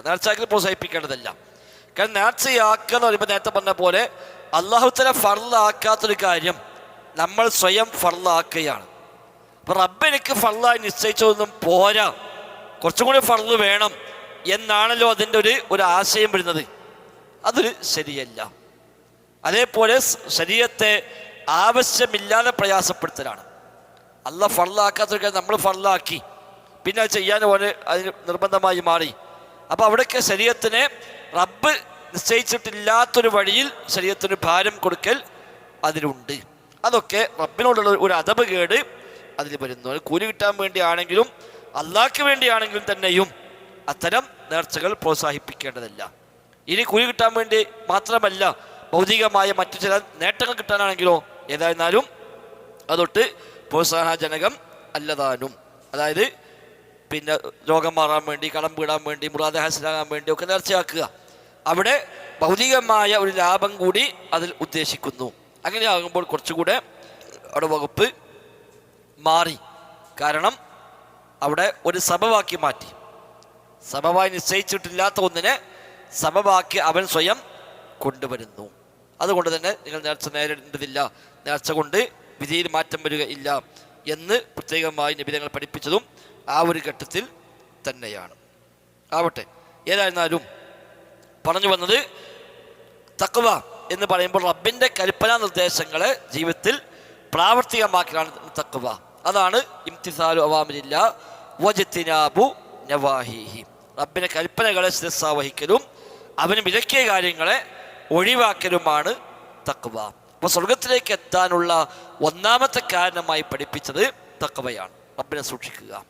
നേർച്ചയാക്കൽ പ്രോത്സാഹിപ്പിക്കേണ്ടതല്ല. കാരണം നേർച്ചയാക്കുക എന്ന് പറയുമ്പോൾ നേരത്തെ പറഞ്ഞ പോലെ അള്ളാഹുത്തല ഫർലാക്കാത്തൊരു കാര്യം നമ്മൾ സ്വയം ഫർലാക്കുകയാണ് അപ്പം റബ്ബ് എനിക്ക് നിശ്ചയിച്ചതൊന്നും പോരാ. കുറച്ചും കൂടി ഫർൾ വേണം എന്നാണല്ലോ അതിന്റെ ഒരു ഒരു ആശയം വരുന്നത്. അതൊരു ശരിയല്ല. അതേപോലെ ശരീരത്തെ ആവശ്യമില്ലാതെ പ്രയാസപ്പെടുത്തലാണ്. അല്ല ഫർലാക്കാത്തൊരു കാര്യം നമ്മൾ ഫർലാക്കി പിന്നെ ചെയ്യാൻ പോലെ അതിന് നിർബന്ധമായി മാറി. അപ്പോൾ അവിടെയൊക്കെ ശരീരത്തിനെ റബ്ബ് നിശ്ചയിച്ചിട്ടില്ലാത്തൊരു വഴിയിൽ ശരീരത്തിന് ഭാരം കൊടുക്കൽ അതിലുണ്ട്. അതൊക്കെ റബ്ബിനോടുള്ള ഒരു അതപ് കേട് അതിൽ വരുന്നു. കൂലി കിട്ടാൻ വേണ്ടിയാണെങ്കിലും അള്ളാഹ്ക്ക് വേണ്ടിയാണെങ്കിലും തന്നെയും അത്തരം നേർച്ചകൾ പ്രോത്സാഹിപ്പിക്കേണ്ടതല്ല. ഇനി കൂലി കിട്ടാൻ വേണ്ടി മാത്രമല്ല ഭൗതികമായ മറ്റു ചില നേട്ടങ്ങൾ കിട്ടാനാണെങ്കിലോ ഏതായിരുന്നാലും അതൊട്ട് പ്രോത്സാഹനജനകം അല്ലതാനും. അതായത് പിന്നെ രോഗം മാറാൻ വേണ്ടി കടം വീടാൻ വേണ്ടി മുറാദ ഹാസിലാകാൻ വേണ്ടി ഒക്കെ നേർച്ചയാക്കുക. അവിടെ ഭൗതികമായ ഒരു ലാഭം കൂടി അതിൽ ഉദ്ദേശിക്കുന്നു. അങ്ങനെയാകുമ്പോൾ കുറച്ചുകൂടെ അവിടെ വകുപ്പ് മാറി. കാരണം അവിടെ ഒരു സബവാക്കി മാറ്റി. സബവായി നിശ്ചയിച്ചിട്ടില്ലാത്ത ഒന്നിനെ സബവാക്കി അവൻ സ്വയം കൊണ്ടുവരുന്നു. അതുകൊണ്ട് തന്നെ നിങ്ങൾ നേർച്ച നേരിടേണ്ടതില്ല. നേർച്ച കൊണ്ട് വിധിയിൽ മാറ്റം വരികയില്ല എന്ന് പ്രത്യേകമായി നിബിധങ്ങൾ പഠിപ്പിച്ചതും ആ ഒരു ഘട്ടത്തിൽ തന്നെയാണ്. ആവട്ടെ ഏതായിരുന്നാലും പറഞ്ഞു വന്നത് തക്വ എന്ന് പറയുമ്പോൾ റബ്ബിന്റെ കൽപ്പനാ നിർദ്ദേശങ്ങളെ ജീവിതത്തിൽ പ്രാവർത്തികമാക്കലാണ് തക്വ. അതാണ് ഇംതിസാലു അവാമിലില്ല വജത്തിനാബു നവാഹിഹി. റബ്ബിന്റെ കൽപ്പനകളെ ശിരസ വഹിക്കലും അവന് വിലക്കിയ കാര്യങ്ങളെ ഒഴിവാക്കലുമാണ് തക്വ. അപ്പോൾ സ്വർഗത്തിലേക്ക് എത്താനുള്ള ഒന്നാമത്തെ കാരണമായി പഠിപ്പിച്ചത് തക്കവയാണ്. റബ്ബിനെ സൂക്ഷിക്കുക.